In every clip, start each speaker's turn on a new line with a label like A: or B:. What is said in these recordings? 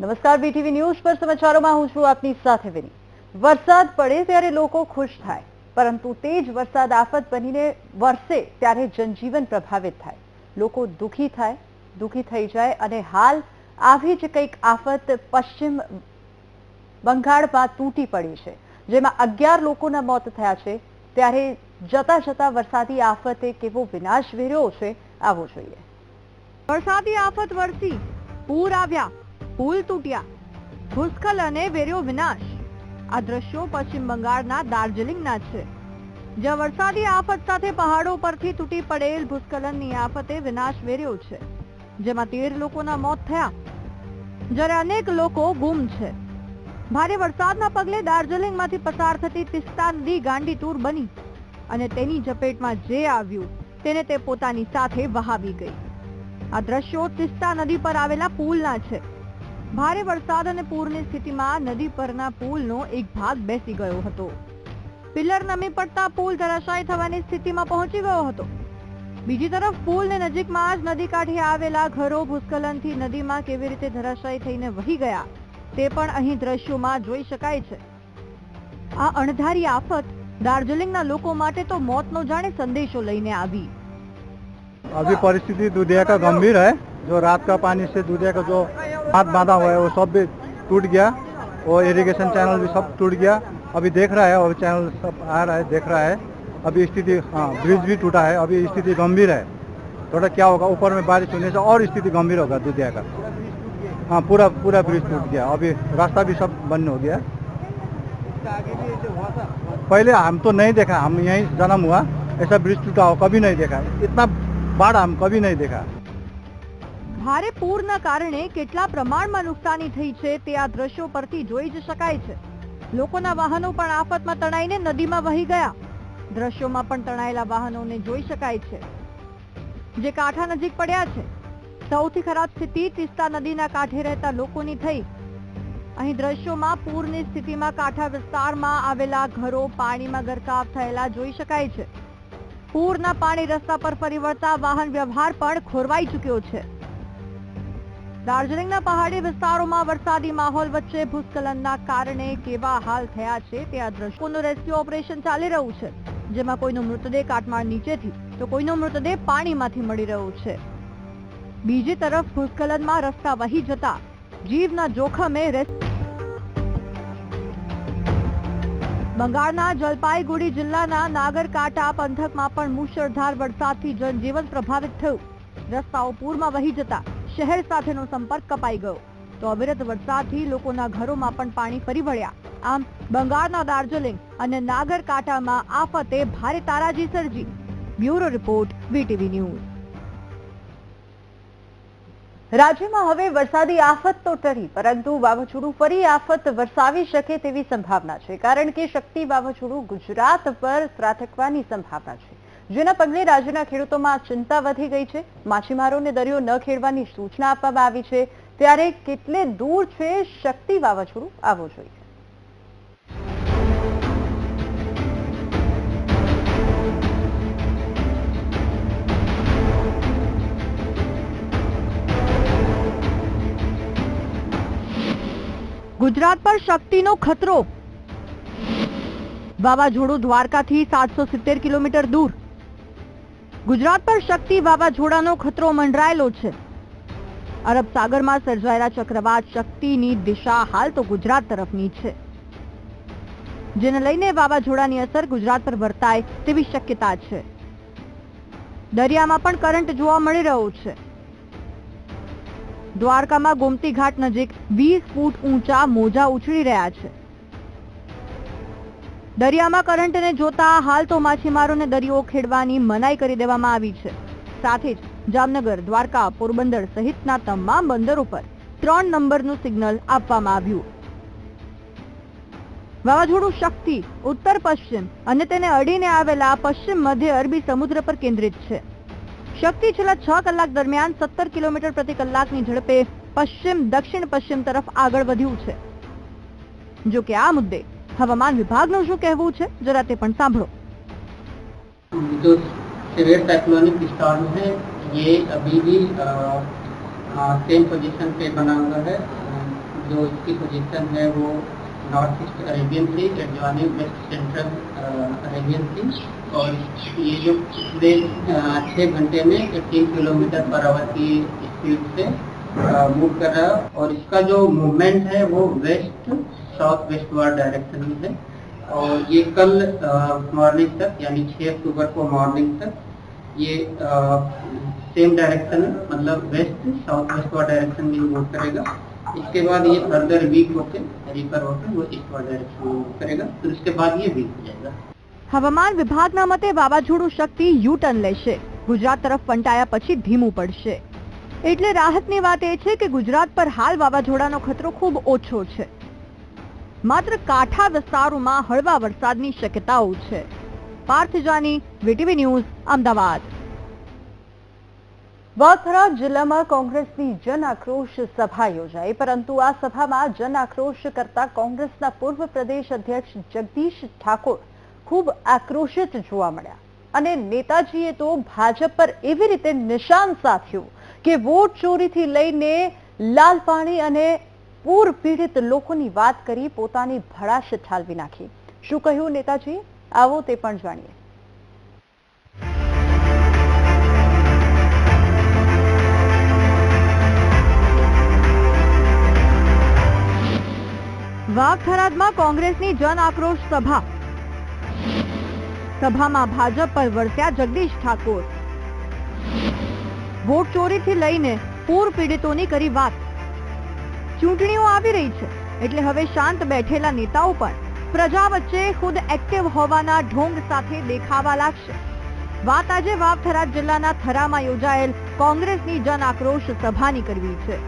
A: નમસ્કાર BTV news પર સમાચારોમાં હું છું આપની સાથે વિની વરસાદ પડે ત્યારે લોકો ખુશ થાય, પરંતુ તે જ વરસાદ આફત બનીને વરસે ત્યારે જનજીવન પ્રભાવિત થાય. લોકો દુઃખી થાય, દુઃખી થઈ જાય અને હાલ આવી જ કંઈક આફત પશ્ચિમ બંગાળમાં તૂટી પડી છે. જેમાં અગિયાર લોકોના મોત થયા છે, ત્યારે જતા જતા વરસાદી આફતે કેવો વિનાશ વેર્યો છે, આવો જોઈએ. વરસાદી આફત વરસી, પૂર આવ્યા પુલ તૂટ્યા. ભૂસ્ખલને વેર્યો વિનાશ. આ દ્રશ્યો પશ્ચિમ બંગાળના દાર્જિલિંગના છે. જ્યાં વરસાદી આફત સાથે પહાડો પરથી તૂટી પડેલ ભૂસ્ખલનની આફતે વિનાશ વેર્યો છે. જેમાં તેર લોકોના મોત થયા. જ્યારે અનેક લોકો ગુમ છે. ભારે વરસાદના પગલે દાર્જિલિંગમાંથી પસાર થતી તિસ્તા નદી ગાંડીતુર બની અને તેની ઝપેટમાં જે આવ્યું તેને તે પોતાની સાથે વહાવી ગઈ. આ દ્રશ્યો તિસ્તા નદી પર આવેલા પુલના છે. ભારે વરસાદ અને પૂરની સ્થિતિમાં નદી પરના પુલનો એક ભાગ બેસી ગયો હતો પિલર નમી પડતા પુલ ધરાશાયી થવાની સ્થિતિમાં પહોંચી ગયો હતો બીજી તરફ પુલને નજીકમાં જ નદી કાંઠે આવેલા ઘરો ભૂસ્ખલનથી નદીમાં કેવી રીતે ધરાશાયી થઈને વહી ગયા તે પણ અહીં દ્રશ્યોમાં જોઈ શકાય છે આ અણધારી આફત દાર્જિલિંગના લોકો માટે તો મોતનો જાણે સંદેશો લઈને આવી
B: अभी परिस्थिति दुधिया का गंभीर है जो रात का पानी से दुधिया का जो हाथ बांधा हुआ है, वो सब भी टूट गया वो इरिगेशन चैनल भी सब टूट गया। अभी देख रहा है और चैनल सब आ रहा है, देख रहा है। अभी स्थिति हाँ ब्रिज भी टूटा है, अभी स्थिति गंभीर है। थोड़ा क्या होगा, ऊपर में बारिश होने से और स्थिति गंभीर होगा दुधिया का। हाँ पूरा पूरा ब्रिज टूट गया। अभी रास्ता भी सब बंद हो गया। पहले हम तो नहीं देखा, हम यहीं जन्म हुआ, ऐसा ब्रिज टूटा हो, कभी नहीं देखा। इतना बाढ़ हम कभी नहीं देखा।
A: ભારે પૂરના કારણે કેટલા પ્રમાણમાં નુકસાની થઈ છે તે આ દ્રશ્યો પરથી જોઈ જ શકાય છે. લોકોના વાહનો પણ આફતમાં તણાઈને નદીમાં વહી ગયા. દ્રશ્યોમાં પણ તણાયેલા વાહનોને જોઈ શકાય છે. જે કાંઠા નજીક પડ્યા છે. સૌથી ખરાબ સ્થિતિ તિસ્તા નદીના કાંઠે રહેતા લોકોની થઈ. અહીં દ્રશ્યોમાં પૂરની સ્થિતિમાં કાંઠા વિસ્તારમાં આવેલા ઘરો પાણીમાં ગરકાવ થયેલા જોઈ શકાય છે. પૂરના પાણી રસ્તા પર ફરી વળતા વાહન વ્યવહાર પણ ખોરવાઈ ચૂક્યો છે. દાર્જિલિંગના પહાડી વિસ્તારોમાં વરસાદી માહોલ વચ્ચે ભૂસ્ખલનના કારણે કેવા હાલ થયા છે તે આ દ્રશ્યોનું રેસ્ક્યુ ઓપરેશન ચાલી રહ્યું છે. જેમાં કોઈનો મૃતદેહ કાટમાળ નીચેથી તો કોઈનો મૃતદેહ પાણીમાંથી મળી રહ્યો છે. બીજી તરફ ભૂસ્ખલનમાં રસ્તા વહી જતા જીવના જોખમે બંગાળના જલપાઈગુડી જિલ્લાના નાગરકાંઠા પંથકમાં પણ મુશળધાર વરસાદથી જનજીવન પ્રભાવિત થયું. રસ્તાઓ પૂરમાં વહી જતા શહેર સાથેનો સંપર્ક કપાઈ ગયો. તો અવિરત વરસાદથી લોકોના ઘરોમાં પણ પાણી ફરી વળ્યા. આમ બંગાળના દાર્જિલિંગ અને નાગરકાંઠામાં આફતે ભારે તારાજી સર્જી. Bureau report, VTV news. રાજ્યમાં હવે વરસાદી આફત તો ટરી પરંતુ વાવાઝોડું ફરી આફત વરસાવી શકે તેવી સંભાવના છે, કારણ કે શક્તિ વાવાઝોડું ગુજરાત પર ત્રાટકવાની સંભાવના છે. જેના પગલે રાજ્યના ખેડૂતોમાં ચિંતા વધી ગઈ છે. માછીમારોને દરિયો ન ખેડવાની સૂચના આપવામાં આવી છે. ત્યારે કેટલે દૂર છે શક્તિ વાવાઝોડું? આવો જોઈએ. ગુજરાત પર શક્તિનો ખતરો. વાવાઝોડું દ્વારકાથી સાતસો સિત્તેર કિલોમીટર દૂર. ગુજરાત પર શક્તિ વાવાઝોડાનો ખતરો મંડરાયેલો છે. અરબ સાગરમાં સર્જાયેલા ચક્રવાત શક્તિની દિશા હાલ તો ગુજરાત તરફની છે. જેને લઈને વાવાઝોડાની અસર ગુજરાત પર વર્તાય તેવી શક્યતા છે. દરિયામાં પણ કરંટ જોવા મળી રહ્યો છે. દ્વારકામાં ગોમતી ઘાટ નજીક વીસ ફૂટ ઊંચા મોજા ઉછળી રહ્યા છે. દરિયામાં કરંટને જોતા હાલ તો માછીમારોને દરિયો ખેડવાની મનાઈ કરી દેવામાં આવી છે. સાથે જ જામનગર, દ્વારકા, પોરબંદર સહિતના તમામ બંદરો ઉપર ત્રણ નંબરનું સિગ્નલ આપવામાં આવ્યું. વાવાઝોડું શક્તિ ઉત્તર પશ્ચિમ અને તેને અડીને આવેલા પશ્ચિમ મધ્ય અરબી સમુદ્ર પર કેન્દ્રિત છે. શક્તિ છેલ્લા છ કલાક દરમિયાન સત્તર કિલોમીટર પ્રતિ કલાકની ઝડપે પશ્ચિમ, દક્ષિણ પશ્ચિમ તરફ આગળ વધ્યું છે. જો કે આ મુદ્દે હવામાન વિભાગનું શું કહેવું છે જરા તે પણ સાંભળો
C: जो सिवियर साइक्लोनिक स्टॉर्म है ये अभी भी सेम पोजीशन पे बना हुआ है जो इसकी पोजीशन है वो north east Arabian sea adjoining west central Arabian sea और ये जो पिछले अ, छः घंटे में 18 किलोमीटर पर आवर की स्पीड से मूव कर रहा है और इसका जो मूवमेंट है वो west south westward direction में है और ये कल मॉर्निंग तक यानी 6 अक्टूबर को मॉर्निंग तक ये सेम डायरेक्शन है मतलब west south westward direction में मूव करेगा इसके बाद ये फर्दर वीक होके रिपर होके वो ईस्ट वार्ड डायरेक्शन में मूव करेगा फिर उसके बाद ये वीक हो जाएगा
D: હવામાન વિભાગના મતે વાવાઝોડું શક્તિ યુ ટર્ન લેશે ગુજરાત તરફ ફંટાયા પછી ધીમું પડશે એટલે રાહતની વાત એ છે કે ગુજરાત પર હાલ વાવાઝોડાનો ખતરો ખૂબ ઓછો છે. માત્ર કાંઠા વિસ્તારોમાં હળવા વરસાદની શક્યતાઓ છે. Parth Jani, VTV news, Ahmedabad. Vasna જિલ્લામાં કોંગ્રેસની જન આક્રોશ સભા યોજાઈ, પરંતુ આ સભામાં જન આક્રોશ કરતા કોંગ્રેસના પૂર્વ પ્રદેશ અધ્યક્ષ જગદીશ ઠાકોર ખૂબ આક્રોશિત જોવા મળ્યા. અને નેતાજીએ તો ભાજપ પર એવી રીતે નિશાન સાધ્યું કે વોટ ચોરીથી લઈને લાલ પાણી અને પૂર પીડિત લોકોની વાત કરી પોતાની ભડાશ ઠાલવી નાખી. શું કહ્યું નેતાજી? આવો તે પણ જાણીએ. વાઘથરાદમાં કોંગ્રેસની જન આક્રોશ સભા. સભામાં ભાજપ પર વરસ્યા જગદીશ ઠાકોર. વોટ ચોરીથી લઈને પૂર પીડિતોની કરી વાત. ચૂંટણીઓ આવી રહી છે, એટલે હવે શાંત બેઠેલા નેતાઓ પણ પ્રજા વચ્ચે ખુદ એક્ટિવ હોવાના ઢોંગ સાથે દેખાવા લાગશે. વાત આજે વાવથરા જિલ્લાના થરામાં યોજાયેલ કોંગ્રેસની જન આક્રોશ સભાની કરવી છે.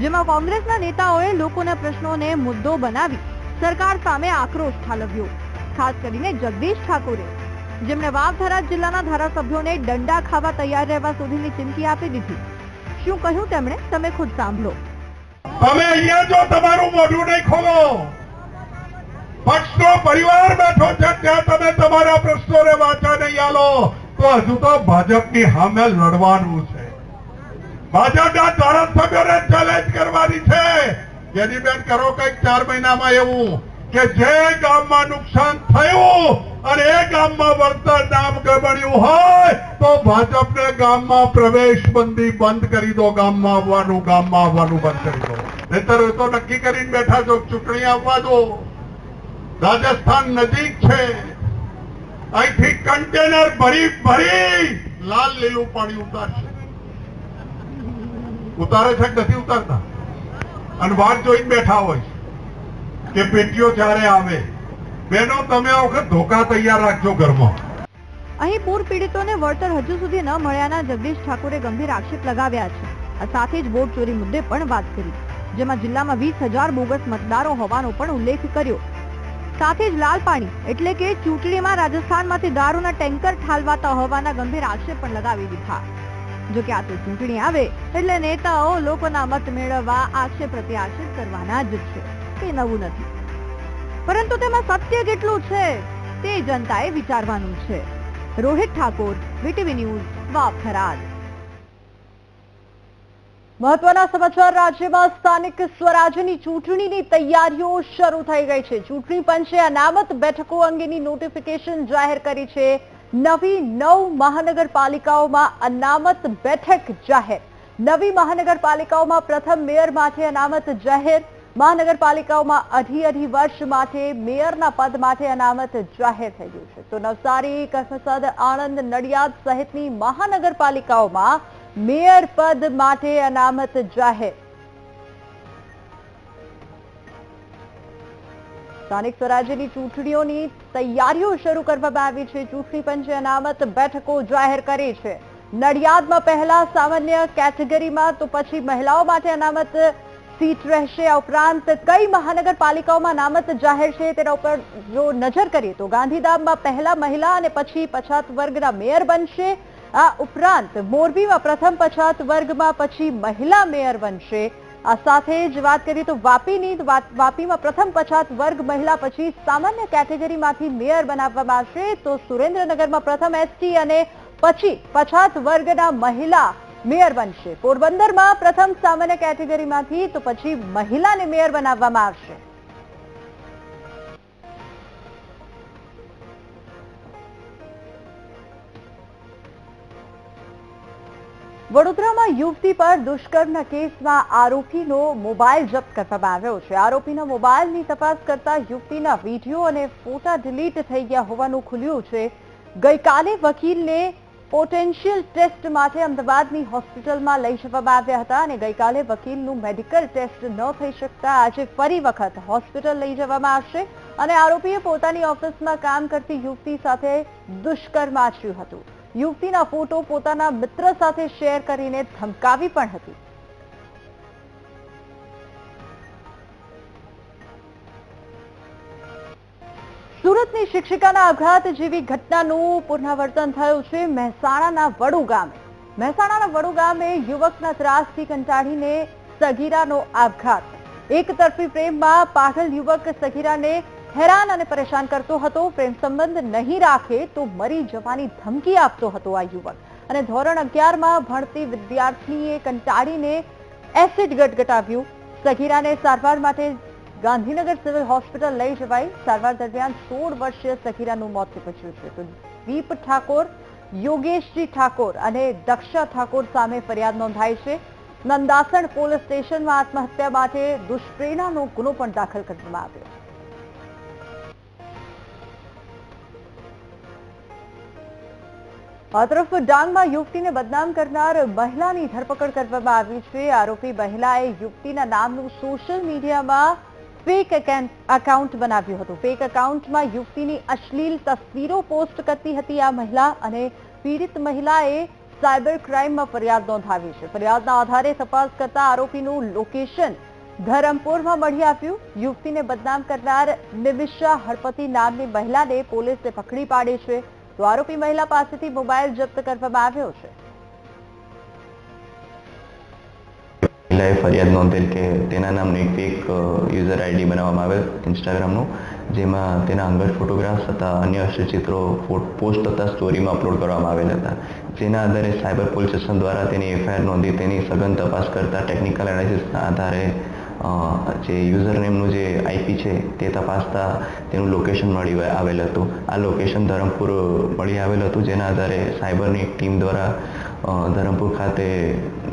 D: જેમાં કોંગ્રેસના નેતાઓએ લોકોના પ્રશ્નોને મુદ્દો બનાવી સરકાર સામે આક્રોશ ઠાલવ્યો. ખાસ કરીને જગદીશ ઠાકોરે જેમણે વાવથરા જિલ્લાના ધારાસભ્યોને દંડા ખાવા તૈયાર રહેવા સુધીની ચીમકી આપી દીધી. શું કહ્યું તેમણે? તમે ખુદ સાંભળો.
E: તમે અહીંયા જો તમારું મોઢું નહીં ખોલો. પક્ષનો પરિવાર બેઠો છે, ત્યાં તમે તમારા પ્રશ્નોને વાંચા નહીં આલો. તો હજુ તો ભાજપની સામે લડવાનું છે. ભાજપના ધારાસભ્યોને ચેલેન્જ કરવાની છે. જેનીબેન કરો કંઈક ચાર મહિનામાં એવું કે જે ગામમાં નુકસાન થયું અને એ ગામમાં વળતર નામ ગબડ્યું હોય તો ભાજપને ગામમાં પ્રવેશ બંધી બંધ કરી દો, ગામમાં આવવાનું ગામમાં આવવાનું બંધ કરી દો. નહીતર તો નક્કી કરીને બેઠા છો, ચૂંટણી આવવા દો. રાજસ્થાન નજીક છે. અહીંથી કન્ટેનર ભરી ભરી લાલ લીલું પાણી ઉતારશે. ઉતારે છે નથી ઉતારતા? અને વાત જોઈને બેઠા હોય કે પેટીઓ જ્યારે આવે બેનો, તમે આ વખત ધોકા તૈયાર રાખજો ઘરમાં.
D: અહીં પૂર પીડિતોને વળતર હજુ સુધી ન મળ્યાના જગદીશ ઠાકોરે ગંભીર આક્ષેપ લગાવ્યા છે. સાથે જ વોટ ચોરી મુદ્દે પણ વાત કરી, જેમાં જિલ્લામાં વીસ હજાર બોગસ મતદારો હોવાનો પણ ઉલ્લેખ કર્યો. સાથે જ લાલ પાણી, એટલે કે ચૂંટણીમાં રાજસ્થાનમાંથી દારૂના ટેન્કર ઠાલવાતા હોવાના ગંભીર આક્ષેપ પણ લગાવી દીધા. જો કે આ તો ચૂંટણી આવે, એટલે નેતાઓ લોકોના મત મેળવવા આક્ષેપ પ્રત્યે આક્ષેપ કરવાના જ છે. તે નવું નથી. પરંતુ તેમાં સત્ય કેટલું છે તે જનતાએ વિચારવાનું છે. રોહિત ઠાકોર વીટીવી ન્યૂઝ વાવથરાદ મહત્વના સમાચાર, રાજ્યમાં સ્થાનિક સ્વરાજ્યની ચૂંટણીની તૈયારીઓ શરૂ થઈ ગઈ છે. ચૂંટણી પંચે અનામત બેઠકો અંગેની નોટિફિકેશન જાહેર કરી છે. નવી નવ મહાનગરપાલિકાઓમાં અનામત બેઠક જાહેર. નવી મહાનગરપાલિકાઓમાં પ્રથમ મેયર માટે અનામત જાહેર. મહાનગરપાલિકાઓમાં અઢી અઢી વર્ષ માટે મેયરના પદ માટે અનામત જાહેર થઈ ગયું છે. તો નવસારી કરમસદ આણંદ, નડિયાદ સહિતની મહાનગરપાલિકાઓમાં મેયર પદ માટે અનામત જાહેર. સ્થાનિક સ્વરાજ્યની ચૂંટણીઓની તૈયારીઓ શરૂ કરવામાં આવી છે. ચૂંટણી પંચે અનામત બેઠકો જાહેર કરી છે. નડિયાદમાં પહેલા સામાન્ય કેટેગરીમાં તો પછી મહિલાઓ માટે અનામત સીટ રહેશે. આ ઉપરાંત કઈ મહાનગરપાલિકાઓમાં અનામત જાહેર છે તેના ઉપર જો નજર કરીએ તો ગાંધીધામમાં પહેલા મહિલા અને પછી પછાત વર્ગના મેયર બનશે. આ ઉપરાંત મોરબીમાં પ્રથમ પછાત વર્ગમાં પછી મહિલા મેયર બનશે. આ સાથે જ વાત કરીએ તો વાપીની વાપીમાં પ્રથમ પછાત વર્ગ મહિલા પછી સામાન્ય કેટેગરીમાંથી મેયર બનાવવામાં આવશે. તો સુરેન્દ્રનગરમાં પ્રથમ એસટી અને પછી પછાત વર્ગના મહિલા મેયર બનશે. પોરબંદરમાં પ્રથમ સામાન્ય કેટેગરીમાંથી તો પછી મહિલાને મેયર બનાવવામાં આવશે. વડોદરામાં યુવતી પર દુષ્કર્મના કેસમાં આરોપીનો મોબાઈલ જપ્ત કરવામાં આવ્યો છે. આરોપીના મોબાઈલની તપાસ કરતા યુવતીના વીડિયો અને ફોટા ડિલીટ થઈ ગયા હોવાનું ખુલ્યું છે. ગઈકાલે વકીલને પોટેન્શિયલ ટેસ્ટ માટે અમદાવાદની હોસ્પિટલમાં લઈ જવામાં આવ્યા હતા અને ગઈકાલે વકીલનું મેડિકલ ટેસ્ટ ન થઈ શકતા આજે ફરી વખત હોસ્પિટલ લઈ જવામાં આવશે અને આરોપીએ પોતાની ઓફિસમાં કામ કરતી યુવતી સાથે દુષ્કર્મ આચર્યું હતું. યુવતીના ફોટો પોતાના મિત્ર સાથે શેર કરીને ધમકાવી પણ હતી. સુરતની શિક્ષિકાના આપઘાત જેવી ઘટનાનું પુનરાવર્તન થયું છે મહેસાણાના વડુ ગામે. મહેસાણાના વડુ ગામે યુવકના ત્રાસથી કંટાળીને સગીરાનો આપઘાત. એક પ્રેમમાં પાગલ યુવક સગીરાને હેરાન અને પરેશાન કરતો હતો, પ્રેમ સંબંધ નહીં રાખે તો મરી જવાની ધમકી આપતો હતો આ યુવક. અને ધોરણ અગિયારમાં ભણતી વિદ્યાર્થીએ કંટાળીને એસિડ ગટગટાવ્યું. સગીરાને સારવાર માટે ગાંધીનગર સિવિલ હોસ્પિટલ લઈ જવાઈ સારવાર દરમિયાન સોળ વર્ષીય સગીરાનું મોત નીપજ્યું છે. તો દીપ ઠાકોર, યોગેશજી ઠાકોર અને દક્ષા ઠાકોર સામે ફરિયાદ નોંધાઈ છે. નંદાસણ પોલીસ સ્ટેશનમાં આત્મહત્યા માટે દુષ્પ્રેરણાનો ગુનો પણ દાખલ કરવામાં આવ્યો. આ તરફ ડાંગમાં યુવતીને બદનામ કરનાર મહિલાની ધરપકડ કરવામાં આવી છે. આરોપી મહિલાએ યુવતીના નામનું સોશિયલ મીડિયામાં ફેક એકાઉન્ટ બનાવ્યું હતું. ફેક અકાઉન્ટમાં યુવતીની અશ્લીલ તસવીરો પોસ્ટ કરતી હતી આ મહિલા અને પીડિત મહિલાએ સાયબર ક્રાઇમમાં ફરિયાદ નોંધાવી છે. ફરિયાદના આધારે તપાસ કરતા આરોપીનું લોકેશન ધરમપુરમાં મળી આવ્યું. યુવતીને બદનામ કરનાર નિમિષા હળપતિ નામની મહિલાને પોલીસે પકડી પાડી છે. તો આરોપી મહિલા પાસેથી મોબાઈલ જપ્ત કરવામાં આવ્યો છે.
F: મહિલાએ ફરિયાદ નોંધેલ કે તેના નામનું એક ફેક યુઝર આઈડી બનાવવામાં આવેલ ઇન્સ્ટાગ્રામનું જેમાં તેના અંગત ફોટોગ્રાફ્સ તથા અન્ય ચિત્રો પોસ્ટ તથા સ્ટોરીમાં અપલોડ કરવામાં આવેલ હતા. જેના આધારે સાયબર પોલીસ સ્ટેશન દ્વારા તેની એફઆઈઆર નોંધી તેની સઘન તપાસ કરતા ટેકનિકલ એનાલિસિસના આધારે જે યુઝર નેમનું જે આઈપી છે તે તપાસતા તેનું લોકેશન મળી આવેલ હતું. આ લોકેશન ધરમપુર મળી આવેલ હતું, જેના આધારે સાયબરની એક ટીમ દ્વારા ધરમપુર ખાતે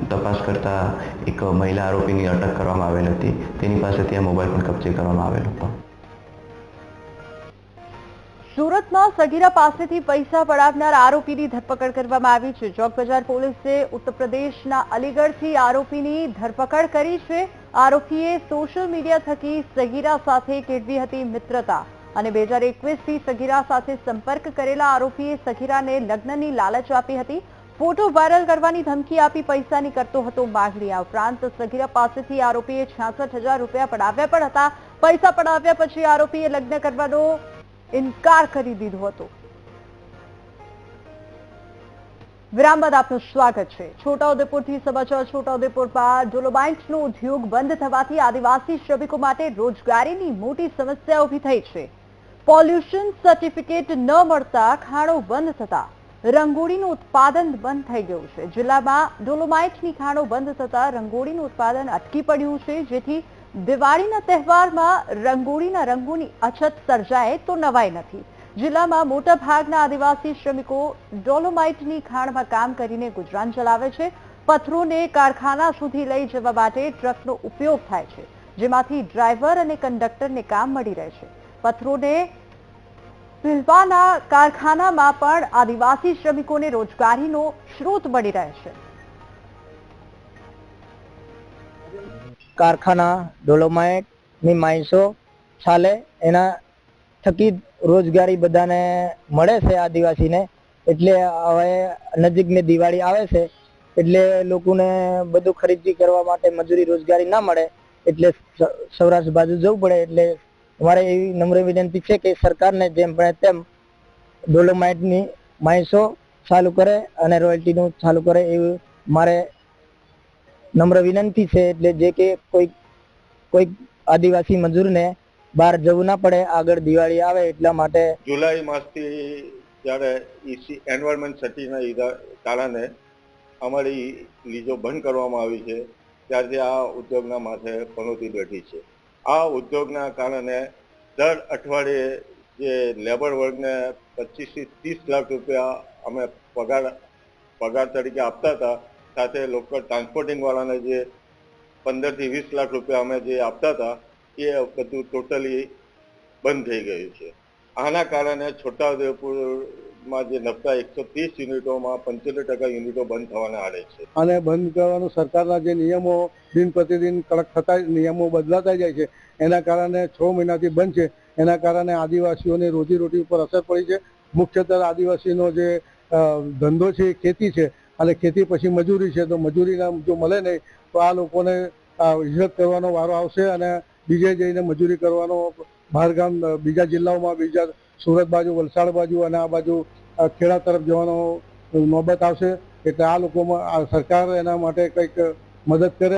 F: તપાસ કરતા એક મહિલા આરોપીની અટક કરવામાં આવેલ હતી. તેની પાસેથી આ મોબાઈલ પણ કબજે કરવામાં આવેલ હતો.
D: સુરતમાં સગીરા પાસેથી પૈસા પડાવનાર આરોપીની ધરપકડ કરવામાં આવી છે. ચોક બજાર પોલીસે ઉત્તર અલીગઢથી આરોપીની ધરપકડ કરી છે. આરોપીએ સોશિયલ મીડિયા થકી સગીરા સાથે કેળવી હતી મિત્રતા અને બે હજાર એકવીસથી સગીરા સાથે સંપર્ક કરેલા આરોપીએ સગીરાને લગ્નની લાલચ આપી હતી. ફોટો વાયરલ કરવાની ધમકી આપી પૈસાની કરતો હતો માગણી. આ ઉપરાંત સગીરા પાસેથી આરોપીએ છાસઠ રૂપિયા પડાવ્યા પણ હતા. પૈસા પડાવ્યા પછી આરોપીએ લગ્ન કરવાનો ઇનકાર કરી દીધો હતો. વિરામ બાદ આપનું સ્વાગત છે. છોટાઉદેપુરથી સમાચાર છોટાઉદેપુરમાં ડોલોમાઇટ્સનો ઉદ્યોગ બંધ થવાથી આદિવાસી શ્રમિકો માટે રોજગારીની મોટી સમસ્યા ઊભી થઈ છે. પોલ્યુશન સર્ટિફિકેટ ન મળતા ખાણો બંધ થતા રંગોળીનું ઉત્પાદન બંધ થઈ ગયું છે. જિલ્લામાં ડોલોમાઇટની ખાણો બંધ થતા રંગોળીનું ઉત્પાદન અટકી પડ્યું છે. જેથી દિવાળીના તહેવારમાં રંગોળીના રંગોની અછત સર્જાય તો નવાઈ નથી. જિલ્લામાં મોટા ભાગના આદિવાસી શ્રમિકો ડોલોમાઇટની ખાણમાં કામ કરીને ગુજરાન ચલાવે છે. પથ્થરોને કારખાના સુધી લઈ જવા માટે ટ્રકનો ઉપયોગ થાય છે, જેમાંથી ડ્રાઈવર અને કંડક્ટરને કામ મળી રહે છે. પથ્થરોને ભીલવાના કારખાનામાં પણ આદિવાસી શ્રમિકોને રોજગારીનો સ્ત્રોત બની રહે છે.
G: કારખાના ડોલોમાઇટની માણસો ચાલે, એના થકી રોજગારી બધાને મળે છે આદિવાસીને, એટલે હવે નજીકની દિવાળી આવે છે, એટલે લોકોને બધું ખરીદી કરવા માટે મજૂરી રોજગારી ના મળે, એટલે સૌરાષ્ટ્ર બાજુ જવું પડે, એટલે અમારે એવી નમ્ર વિનંતી છે કે સરકારને જેમ બને તેમ ડોલોમાઇટની માઇસો ચાલુ કરે અને રોયલ્ટીનું ચાલુ કરે એવી મારે નમ્ર વિનંતી છે એટલે જે કે કોઈ કોઈ આદિવાસી મજૂરને બહાર જવું ના પડે, આગળ દિવાળી આવે એટલા માટે
H: જુલાઈ માસથી જ્યારે ઈસી એન્વાયરમેન્ટ સિટીના કારણે અમારી લીજો બંધ કરવામાં આવી છે, ત્યારથી આ ઉદ્યોગના માથે પનોતી બેઠી છે. આ ઉદ્યોગના કારણે દર અઠવાડિયે જે લેબર વર્ગને પચીસથી ત્રીસ લાખ રૂપિયા અમે પગાર પગાર તરીકે આપતા હતા, સાથે લોકલ ટ્રાન્સપોર્ટિંગ વાળાને જે પંદરથી વીસ લાખ રૂપિયા અમે જે આપતા હતા, એ બધું ટોટલી બંધ થઈ ગયું છે. આના કારણે છોટાઉદેપુરમાં જે નફતા એકસો ત્રીસ યુનિટોમાં પંચોતેર ટકા યુનિટો બંધ થવાના આડે છે.
I: અને બંધ કરવાનું સરકારના જે નિયમો દિન પ્રતિદિન કડક થતા નિયમો બદલાતા જાય છે, એના કારણે છ મહિનાથી બંધ છે, એના કારણે આદિવાસીઓની રોજીરોટી ઉપર અસર પડી છે. મુખ્યત્વે આદિવાસીનો જે ધંધો છે એ ખેતી છે, અને ખેતી પછી મજૂરી છે, તો મજૂરીના જો મળે નહીં, તો આ લોકોને હિજરત કરવાનો વારો આવશે અને બીજે જઈને મજૂરી કરવાનો બહારગામ બીજા જિલ્લાઓમાં બીજા સુરત બાજુ, વલસાડ બાજુ અને આ બાજુ ખેડા તરફ જવાનો નોબત આવશે. એટલે આ લોકોમાં સરકાર એના માટે કંઈક મદદ કરે.